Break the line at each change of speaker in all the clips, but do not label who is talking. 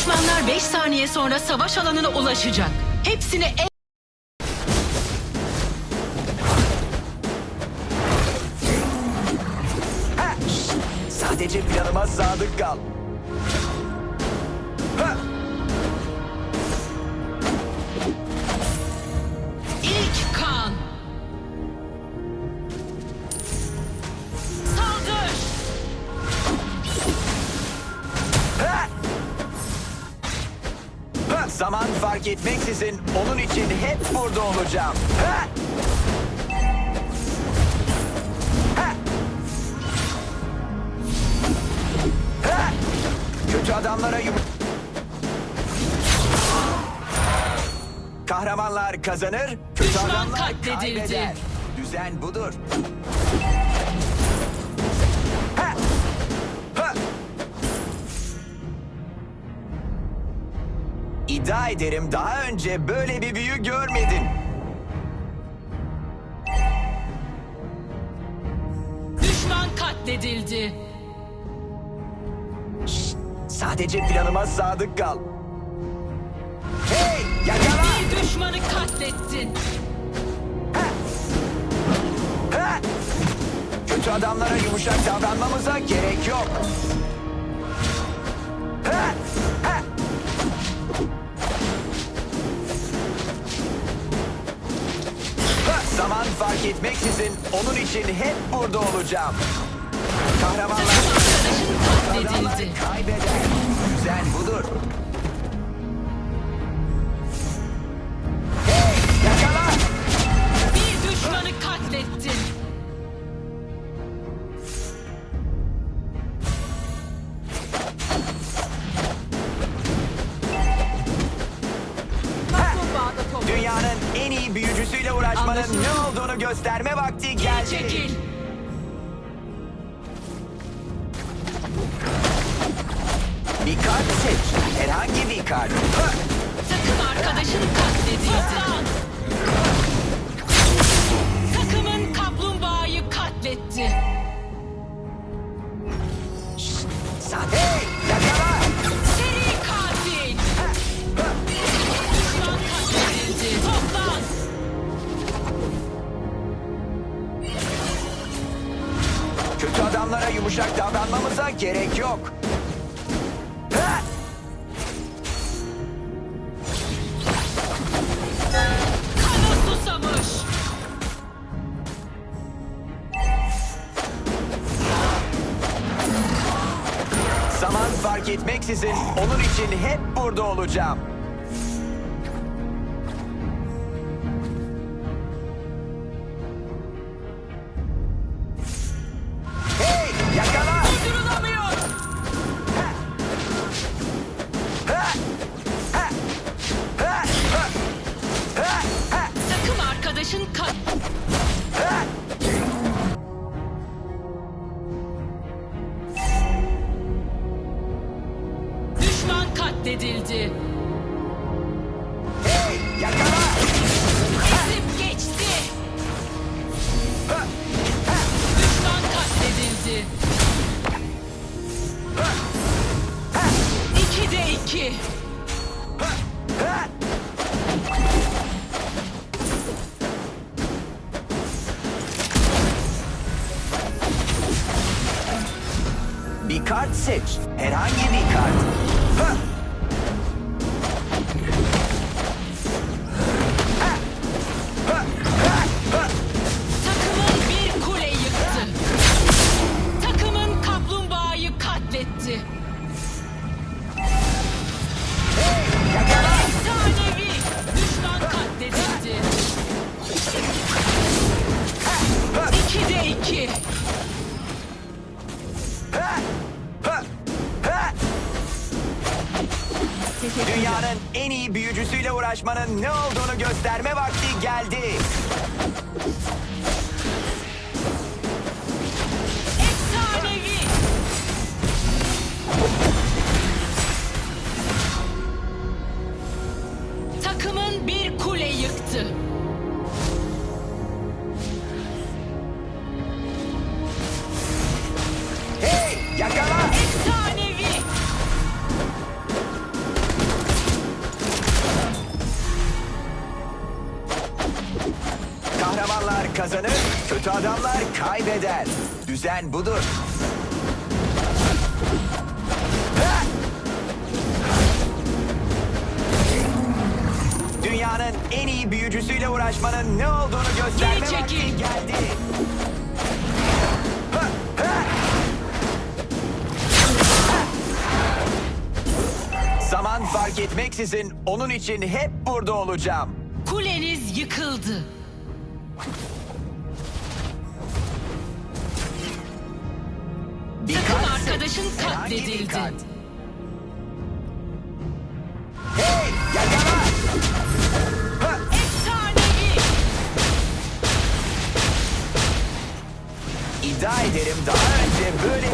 Düşmanlar 5 saniye sonra savaş alanına ulaşacak. Hepsini el...
Sadece planıma sadık kal. Zaman fark etmeksizin onun için hep burada olacağım. Ha! Ha! Ha! Kötü adamlara yum... Kahramanlar kazanır, kötü
Düşman
adamlar
katledildi.
kaybeder. Düzen budur. İddia ederim daha önce böyle bir büyü görmedin.
Düşman katledildi.
Sadece planıma sadık kal. Hey yakala!
Bir düşmanı katlettin.
Ha! Kötü adamlara yumuşak davranmamıza gerek yok. Ha! Zaman fark etmeksizin onun için hep burada olacağım. Kahramanlar
katledildi.
kaybeder. Ne olduğunu gösterme vakti
Geri
geldi.
çekil.
Bir kart seç. Herhangi bir kart.
Takım arkadaşın katledildi. Takımın kaplumbağayı katletti.
Sade. Hey, yumuşak davranmamıza gerek yok. Ha!
Kana susamış.
Zaman fark etmeksizin onun için hep burada olacağım.
Katledildi.
Hey, yakala.
Ezip geçti.
Ha! Ha!
Düşman katledildi.
Ha! Ha!
İki de iki.
Ha! Ha! Bir kart seç. Herhangi bir kart. Ha! Uğraşmanın ne olduğunu kazanır, kötü adamlar kaybeder. Düzen budur. Ha! Dünyanın en iyi büyücüsüyle uğraşmanın ne olduğunu gösterme
Geri
vakti
çekil.
geldi. Ha! Ha! Zaman fark etmeksizin onun için hep burada olacağım.
Kuleniz yıkıldı. Takım arkadaşın katledildi.
Hey yakala!
Efsanevi.
İddia ederim daha önce böyle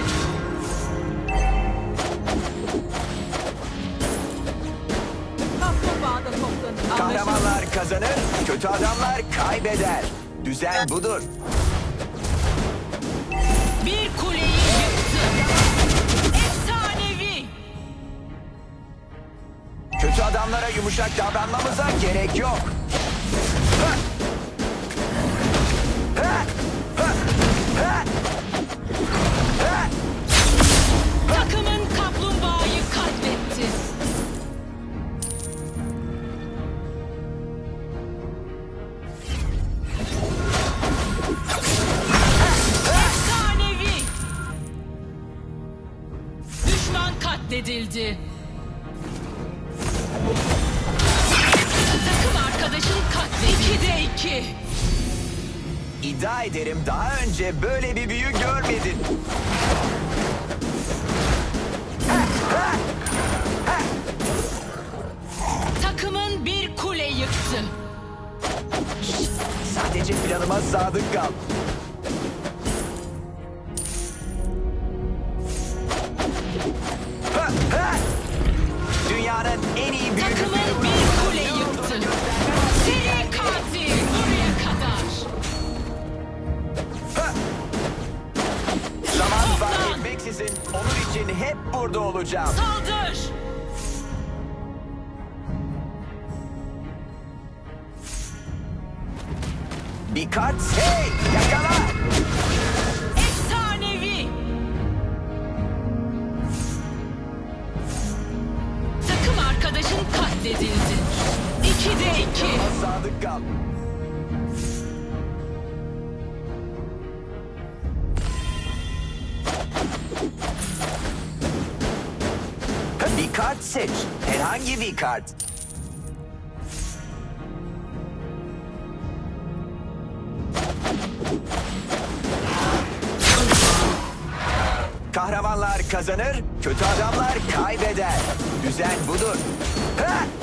katledildi.
Kaplumbağada toplanın.
Kahramanlar kazanır, kötü adamlar kaybeder. Düzen budur.
Bir kuleyi yıktı. Efsanevi.
Kötü adamlara yumuşak davranmamıza gerek yok.
Katledildi. Takım arkadaşın katledildi. 2'de 2.
İddia ederim daha önce böyle bir büyü görmedin.
Takımın bir kule yıktı.
Sadece planıma sadık kal. Etmeksizin onun için hep burada olacağım.
Saldır.
Bir kart. Hey! Yakala!
Efsanevi. Takım arkadaşın katledildi. 2'de 2.
Sadık kal. Kart seç. Herhangi bir kart. Kahramanlar kazanır, kötü adamlar kaybeder. Düzen budur. Ha!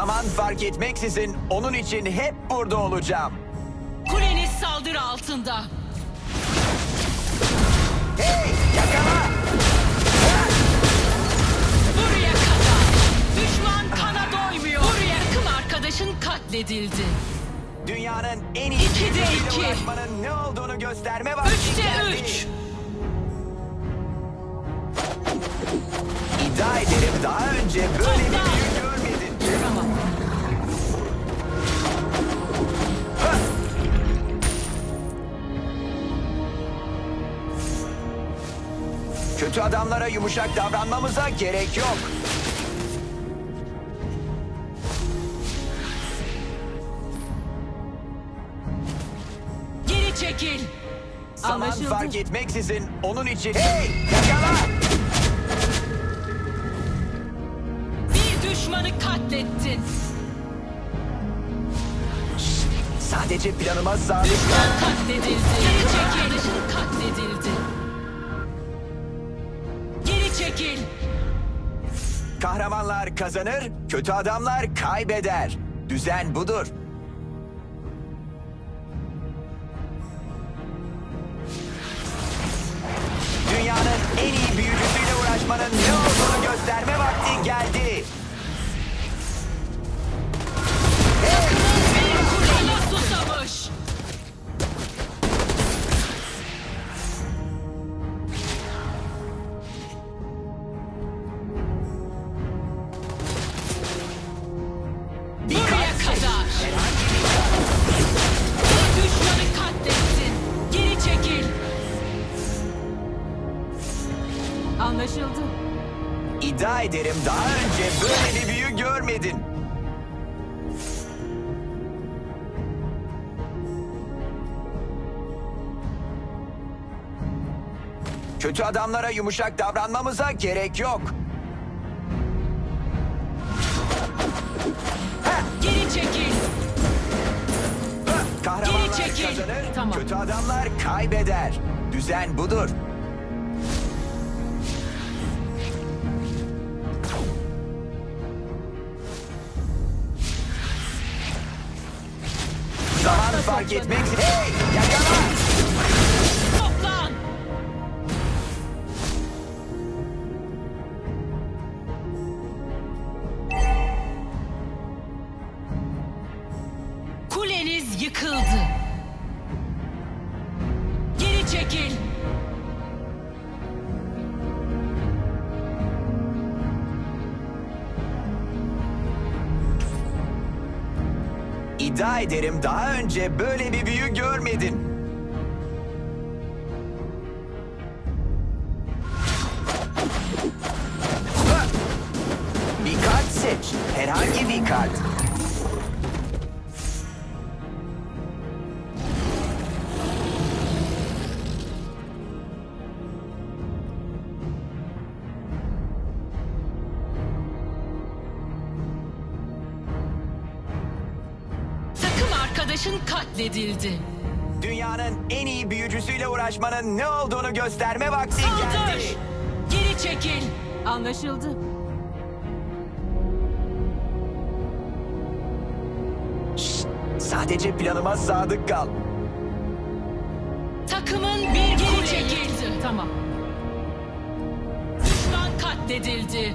Zaman fark etmeksizin onun için hep burada olacağım.
Kuleniz saldırı altında.
Hey, yakala!
Buraya kadar. Düşman kana doymuyor. Buraya takım arkadaşın katledildi.
Dünyanın en iyi
İkide
büyücüsüyle
iki.
uğraşmanın ne olduğunu gösterme vakti
Üçte
geldi.
üç.
İddia ederim daha önce böyle bir Kötü adamlara yumuşak davranmamıza gerek yok.
Geri çekil.
Zaman
Anlaşıldı.
fark etmeksizin onun için... Hey! Yakala!
Bir düşmanı katlettin.
Sadece planıma sadık
Düşman katledildi. Geri çekil. Arkadaşın katledildi. Çekil.
Kahramanlar kazanır, kötü adamlar kaybeder. Düzen budur. Dünyanın en iyi büyücüsüyle uğraşmanın ne olduğunu gösterme vakti geldi. Kötü adamlara yumuşak davranmamıza gerek yok.
Geri çekil.
Kahramanlar
Geri çekil.
kazanır,
Tamam.
kötü adamlar kaybeder. Düzen budur. Zaman fark etmek... Hey! Yakala! İddia ederim daha önce böyle bir büyü görmedin.
Arkadaşın katledildi.
Dünyanın en iyi büyücüsüyle uğraşmanın ne olduğunu gösterme vakti
Saldır.
geldi.
Geri çekil.
Anlaşıldı.
Şşt, sadece planıma sadık kal.
Takımın bir geri çekildi.
Tamam.
Düşman katledildi.